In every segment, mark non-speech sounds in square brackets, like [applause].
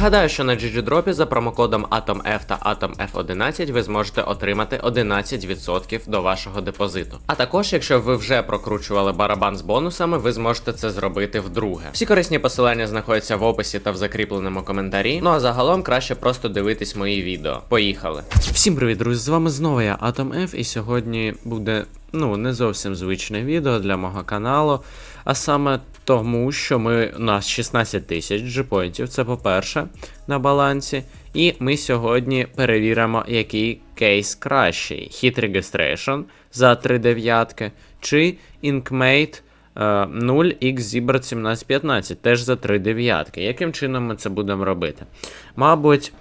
Нагадаю, що на GGDrop за промокодом AtomF та AtomF11 ви зможете отримати 11% до вашого депозиту. А також, якщо ви вже прокручували барабан з бонусами, ви зможете це зробити вдруге. Всі корисні посилання знаходяться в описі та в закріпленому коментарі. Ну а загалом краще просто дивитись мої відео. Поїхали! Всім привіт, друзі! З вами знову я AtomF, і сьогодні буде ну не зовсім звичне відео для мого каналу. А саме тому, що ми у нас 16 тисяч джипоінтів, це по-перше, на балансі. І ми сьогодні перевіримо, який кейс кращий: Hit Registration за 3 дев'ятки чи Inkmate е, 0x Zebra 1715 теж за 3 дев'ятки. Яким чином ми це будемо робити? Мабуть,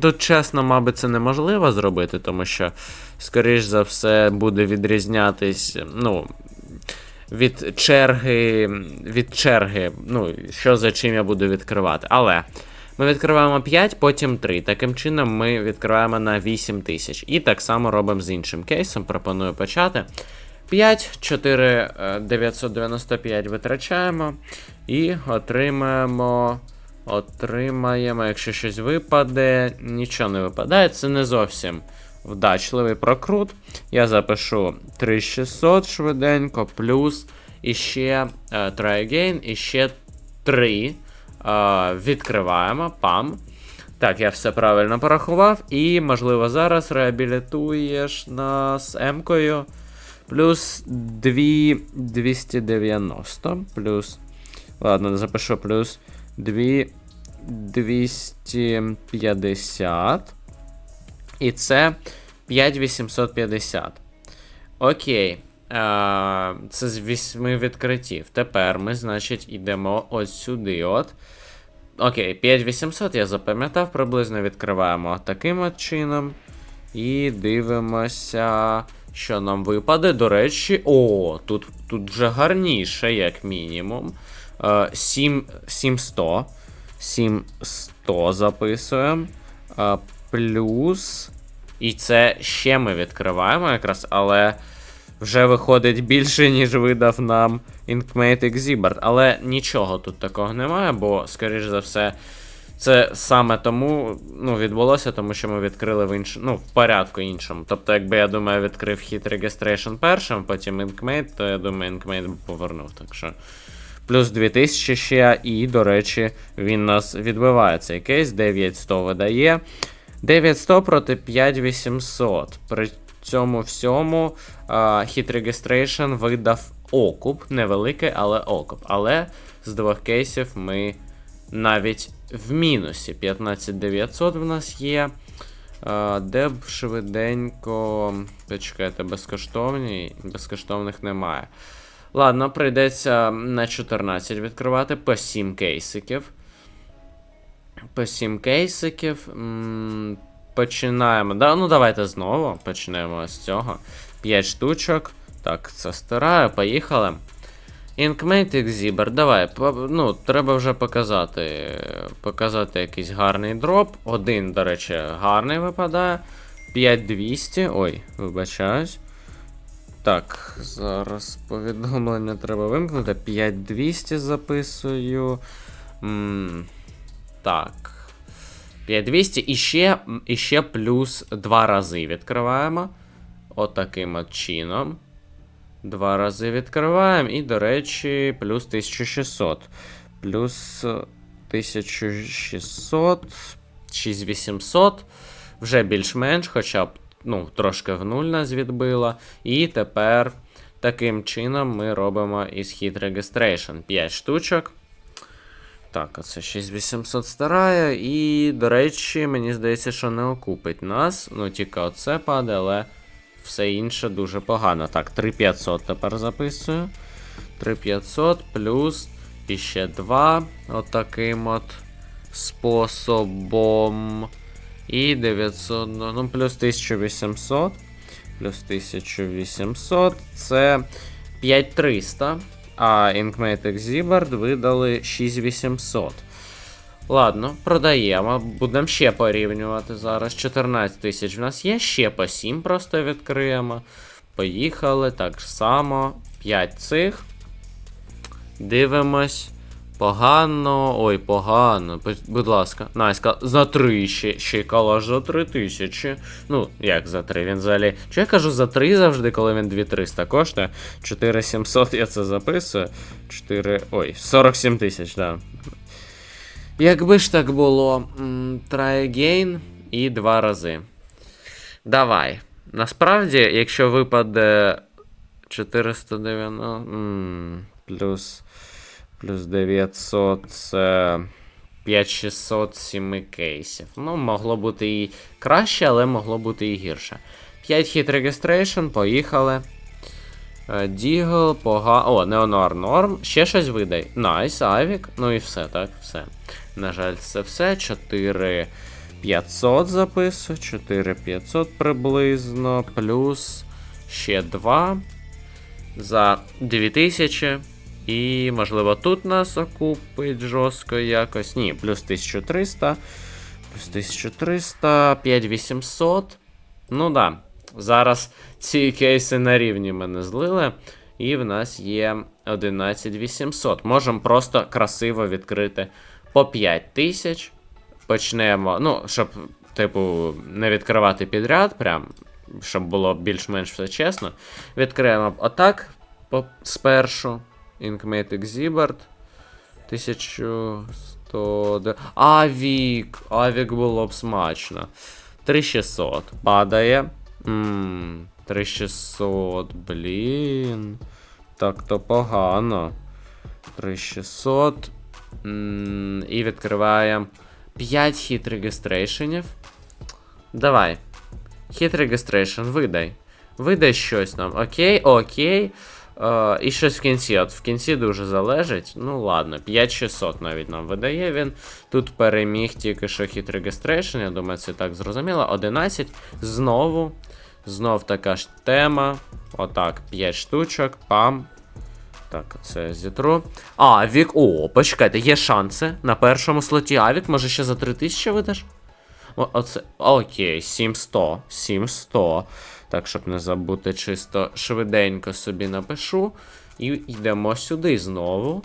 тут чесно, мабуть, це неможливо зробити, тому що, скоріш за все, буде відрізнятись, ну, від черги, від черги, ну, що за чим я буду відкривати. Але ми відкриваємо 5, потім 3. Таким чином ми відкриваємо на 8 тисяч. І так само робимо з іншим кейсом. Пропоную почати. 5, 4, е, 995 витрачаємо. І отримаємо. Отримаємо, якщо щось випаде, нічого не випадає. Це не зовсім вдачливий прокрут. Я запишу 3600 швиденько, плюс іще е, try again, і ще 3. Е, відкриваємо. Пам. Так, я все правильно порахував. І, можливо, зараз реабілітуєш нас М-кою. Плюс 2 290. Плюс. Ладно, запишу плюс 2 250. І це 5850. Окей. А, це з 8 відкриттів. Тепер ми, значить, йдемо ось сюди. от. Окей, 5800 я запам'ятав, приблизно відкриваємо таким от чином. І дивимося, що нам випаде. До речі, о, тут тут вже гарніше, як мінімум. Е, 7, 7100. 7100 записуємо. Е, плюс. І це ще ми відкриваємо якраз, але вже виходить більше, ніж видав нам Inkmate Exhibert. Але нічого тут такого немає, бо, скоріш за все, це саме тому ну, відбулося, тому що ми відкрили в інш... ну, в порядку іншому. Тобто, якби я думаю, відкрив Hit Registration першим, потім Inkmate, то я думаю, Inkmate би повернув. Так що. Плюс 2000 ще, і, до речі, він нас відбиває цей кейс. 9100 видає. 9100 проти 5800. При цьому всьому Hit Registration видав окуп. Невеликий, але окуп. Але з двох кейсів ми навіть в мінусі. 15900 в нас є. Де б швиденько. Почекайте, безкоштовні. Безкоштовних немає. Ладно, прийдеться на 14 відкривати по 7 кейсиків. По 7 кейсиків. Починаємо. Да, ну давайте знову почнемо з цього. 5 штучок. Так, це стираю, поїхали. Inkmate Exhibert, давай. Ну, треба вже показати. Показати якийсь гарний дроп. Один, до речі, гарний випадає. 5200. Ой, вибачаюсь. Так, зараз повідомлення треба вимкнути. 5200 записую. М, так. 5200 і ще, і ще плюс 2 рази відкриваємо. Отаким от чином. Два рази відкриваємо. І, до речі, плюс 1600. Плюс 1600. 6800. Вже більш-менш, хоча б ну, трошки в нуль нас відбило. І тепер таким чином ми робимо із Hit Registration 5 штучок. Так, оце 6800 старає. І, до речі, мені здається, що не окупить нас. Ну, тільки оце падає, але все інше дуже погано. Так, 3500 тепер записую. 3500 плюс іще 2. Отаким от способом. І 900, ну, плюс 1800. Плюс 1800. Це 5300. А Inkmate Exhibert видали 6800. Ладно, продаємо. Будемо ще порівнювати зараз. 14 тисяч в нас є, ще по 7 просто відкриємо. Поїхали. Так само. 5 цих. Дивимось. Погано, ой, погано. Будь- ласка, Наська, за три ще, ще калаш за три тисячі. Ну, як за три? Він взагалі. Чи я кажу за три завжди, коли він 2300 коштує? 4700 я це записую. 4. Ой, 47 тисяч, да. Якби ж так було. Try again і два рази. Давай. Насправді, якщо випаде 490 м, плюс, плюс 900, це 5600 7 кейсів. Ну, могло бути і краще, але могло бути і гірше. 5 хіт регістрейшн, поїхали. Е, Дігл, пога. О, Неонуар норм. Ще щось видай. Найс, Авік. Ну і все, так, все. На жаль, це все. 4 500 записую. 4 500 приблизно. Плюс ще 2 за 2000. І, можливо, тут нас окупить жорстко якось. Ні, плюс 1300. Плюс 1300, 5800. Ну да. Зараз ці кейси на рівні мене злили. І в нас є 11800. Можемо просто красиво відкрити по 5000. Почнемо. Ну, щоб, типу, не відкривати підряд, прям, щоб було більш-менш все чесно. Відкриємо отак по, спершу. Inkmate Exhibert. 1100. Авік! Авік було б смачно. 3600. Падає. Ммм, 3600, блін. Так то погано. 3600. І відкриваємо 5 хіт регістрейшенів. Давай. Хіт регістрейшн, видай. Видай щось нам. Окей, окей. Е, і щось в кінці. От в кінці дуже залежить. Ну ладно, 5600 навіть нам видає він. Тут переміг тільки що хіт регістрейшн, я думаю, це так зрозуміло. 11. Знову. Знов така ж тема. Отак, 5 штучок. Пам. Так, це зітро. Авік. О, почекайте, є шанси. На першому слоті Авік, може ще за 3000 видаш? Оце. Окей, 7100. 7100. Так, щоб не забути, чисто швиденько собі напишу. І йдемо сюди знову.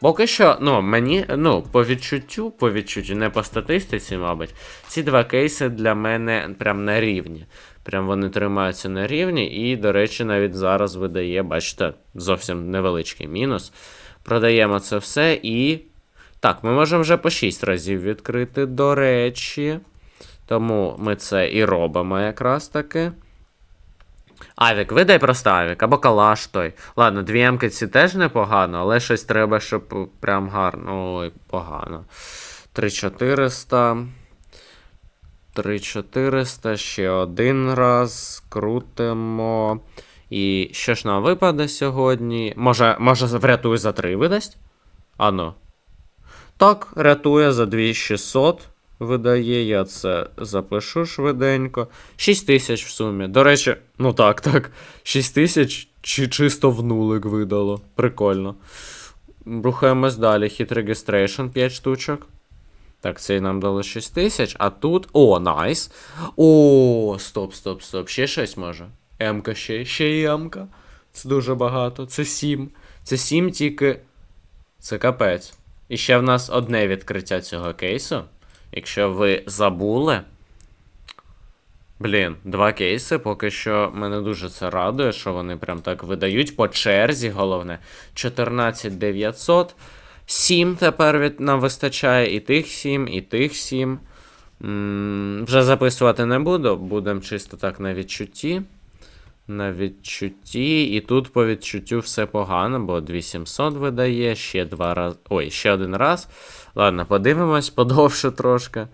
Поки що, ну, мені, ну, по відчуттю, по відчуттю, не по статистиці, мабуть, ці два кейси для мене прям на рівні. Прям вони тримаються на рівні, і, до речі, навіть зараз видає, бачите, зовсім невеличкий мінус. Продаємо це все і. Так, ми можемо вже по 6 разів відкрити, до речі. Тому ми це і робимо якраз таки. Авік, видай просто авік, або калаш той. Ладно, дві емки ці теж непогано, але щось треба, щоб прям гарно. Ой, погано. 3400. 3400, ще один раз. Крутимо. І що ж нам випаде сьогодні? Може, може врятує за 3 видасть? Ано. Так, рятує за 2600 видає, я це запишу швиденько. 6 тисяч в сумі. До речі, ну так, так. 6 тисяч чи чисто в нулик видало. Прикольно. Рухаємось далі. Hit Registration 5 штучок. Так, цей нам дало 6 тисяч, а тут. О, найс. О, стоп, стоп, стоп. Ще щось може. М-ка ще, ще і М-ка. Це дуже багато. Це 7. Це 7 тільки. Це капець. І ще в нас одне відкриття цього кейсу. Якщо ви забули. Блін, два кейси. Поки що мене дуже це радує, що вони прям так видають по черзі, головне. 14900. 7 тепер від нам вистачає. І тих 7, і тих 7. М, Вже записувати не буду, будемо чисто так на відчутті. На відчутті. І тут по відчуттю все погано, бо 2700 видає, ще два раз. Ой, ще один раз. Ладно, подивимось, подовше трошки.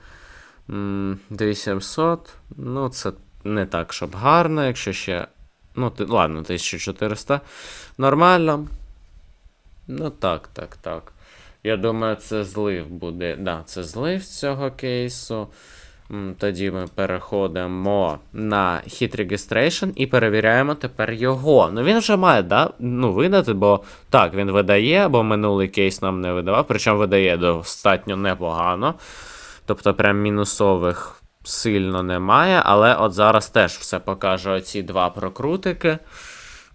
М, 2700. Ну, це не так, щоб гарно, якщо ще. Ну, ти, ладно, 1400. Нормально. Ну так, так, так. Я думаю, це злив буде. Да, це злив цього кейсу. Тоді ми переходимо на Hit Registration і перевіряємо тепер його. Ну він вже має, да? Ну, видати, бо так, він видає, бо минулий кейс нам не видавав, причому видає достатньо непогано. Тобто, прям мінусових сильно немає, але от зараз теж все покаже оці два прокрутики.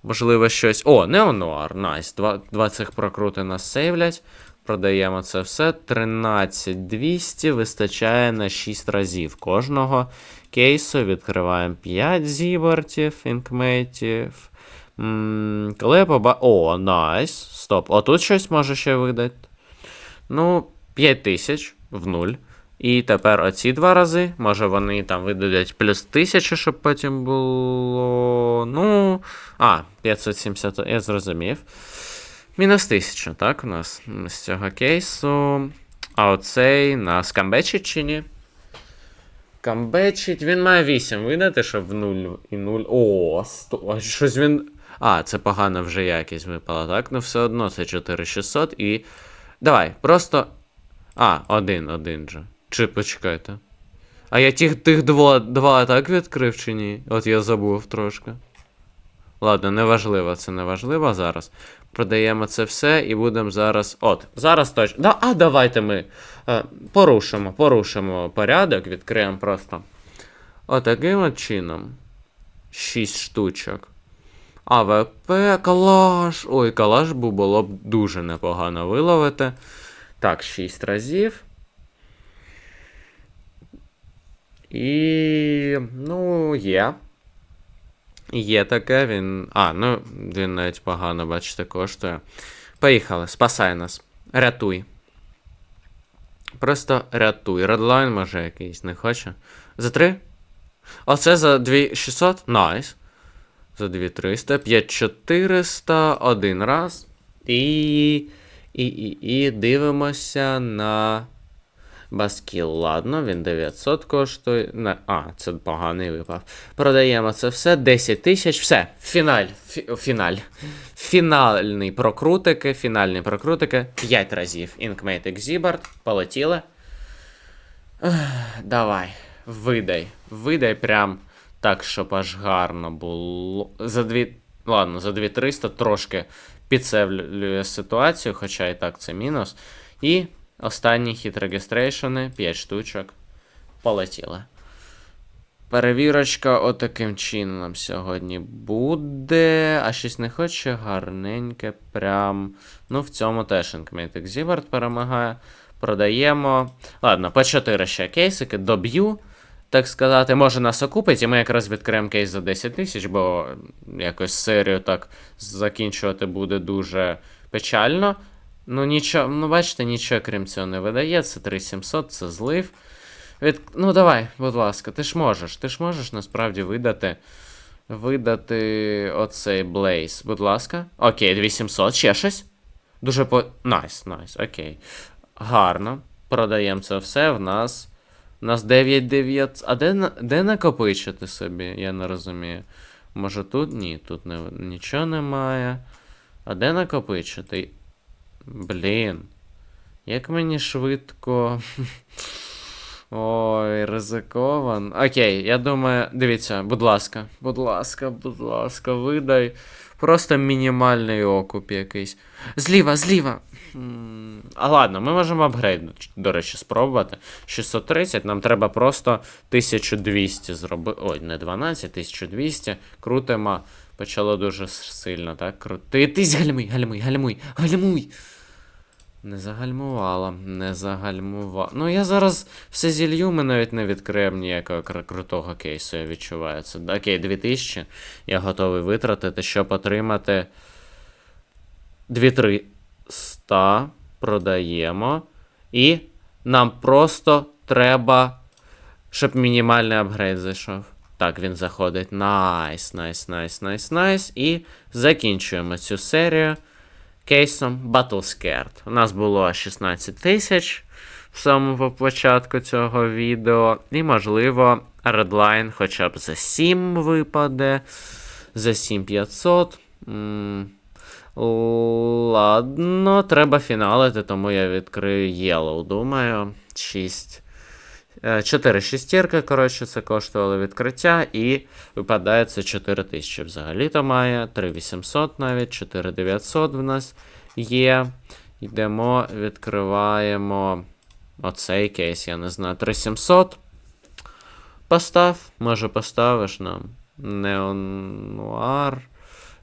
Можливо, щось. О, Неонуар, найс. Два, два цих прокрути нас сейвлять. Продаємо це все. 13200 вистачає на 6 разів кожного кейсу. Відкриваємо 5 зібортів, інкметів. Коли я поба... О, найс. Стоп. Отут щось може ще видати. Ну, 5000 в нуль. І тепер оці два рази. Може вони там видадуть плюс 1000, щоб потім було. Ну. А, 570, я зрозумів. Мінус 1000, так, у нас з цього кейсу. А оцей нас камбечить чи ні? Камбечить, він має 8 видати, щоб в 0 і 0. О, сто... а щось він. А, це погана вже якість випала, так? Ну все одно це 4600 і. Давай, просто. А, один, один же. Чи почекайте. А я тих, тих два, два так відкрив чи ні? От я забув трошки. Ладно, неважливо, це неважливо зараз. Продаємо це все і будемо зараз. От, зараз точно. Да, а давайте ми е, порушимо, порушимо порядок, відкриємо просто. Отаким от чином. 6 штучок. АВП, калаш. Ой, калаш було б дуже непогано виловити. Так, 6 разів. І. Ну, є. Є таке, він. А, ну, він навіть погано, бачите, коштує. Поїхали, спасай нас. Рятуй. Просто рятуй. Редлайн може якийсь, не хоче. За 3? Оце за 2600? Найс. За 2300. 5400. Один раз. І. І, і, і дивимося на. Баскіл, ладно, він 900 коштує. Не, а, це поганий випав. Продаємо це все. 10 тисяч. Все. Фіналь. Фі, фіналь. Фінальний прокрутики. Фінальні прокрутики. 5 разів. Inkmate Exhibert. Полетіли. Давай. Видай. Видай прям так, щоб аж гарно було. За 2. Ладно, за 2300 трошки підсевлює ситуацію, хоча і так це мінус. І останні хіт регістрейшени, 5 штучок. Полетіли. Перевірочка отаким чином сьогодні буде. А щось не хоче гарненьке. Прям. Ну, в цьому теж Inkmate Exhibert перемагає. Продаємо. Ладно, по 4 ще кейсики доб'ю. Так сказати, може нас окупить, і ми якраз відкриємо кейс за 10 тисяч, бо якось серію так закінчувати буде дуже печально. Ну, нічого, ну бачите, нічого крім цього не видає. Це 3700, це злив. Від... Ну, давай, будь ласка, ти ж можеш. Ти ж можеш насправді видати. Видати оцей Блейз. Будь ласка. Окей, 2700, ще щось. Дуже по. Найс, найс, окей. Гарно. Продаємо це все. В нас. У нас 9900. А де, де накопичити собі? Я не розумію. Може тут? Ні, тут не... нічого немає. А де накопичити? Блін. Як мені швидко. [laughs] Ой, ризикован. Окей, я думаю, дивіться, будь ласка, будь ласка, будь ласка, видай. Просто мінімальний окуп якийсь. Зліва, зліва. А ладно, ми можемо апгрейд, до речі, спробувати. 630, нам треба просто 1200 зробити. Ой, не 12, 1200. Крутимо. Почало дуже сильно, так? Крутитись. Гальмуй, гальмуй, гальмуй, гальмуй. Не загальмувала, не загальмувала. Ну, я зараз все зілью, ми навіть не відкриємо ніякого крутого кейсу, я відчуваю це. Окей, 2000 я готовий витратити, щоб отримати 2300 продаємо. І нам просто треба, щоб мінімальний апгрейд зайшов. Так, він заходить. Найс, найс, найс, найс, найс. І закінчуємо цю серію кейсом Battle Scared. У нас було 16 тисяч в самому початку цього відео. І, можливо, Redline хоча б за 7 випаде. За 7500. Ладно, треба фіналити, тому я відкрию Yellow, думаю. 6. 4 шістірки, коротше, це коштувало відкриття, і випадає це 4 тисячі взагалі-то має. 3800 навіть, 4900 в нас є. Йдемо, відкриваємо оцей кейс, я не знаю, 3700. Постав, може поставиш нам. Неонуар.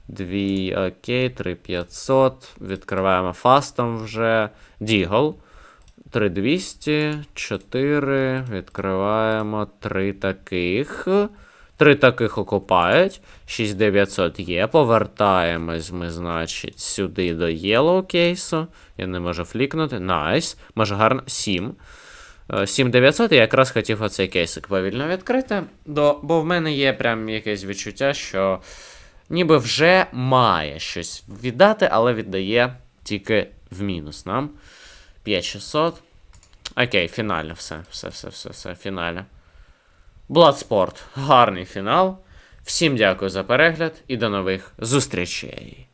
Дві, окей, 3500. Відкриваємо фастом вже. Дігл. 3200, 4. Відкриваємо три таких. Три таких окупають. 6900 є. Повертаємось ми, значить, сюди до Yellow кейсу. Я не можу флікнути. Найс. Може гарно. 7. Е, 7900 я якраз хотів оцей кейсик повільно відкрити. До, бо в мене є прям якесь відчуття, що ніби вже має щось віддати, але віддає тільки в мінус нам. 5600. Окей, фінально все. Все, все, все, все, фінально. Bloodsport. Гарний фінал. Всім дякую за перегляд і до нових зустрічей.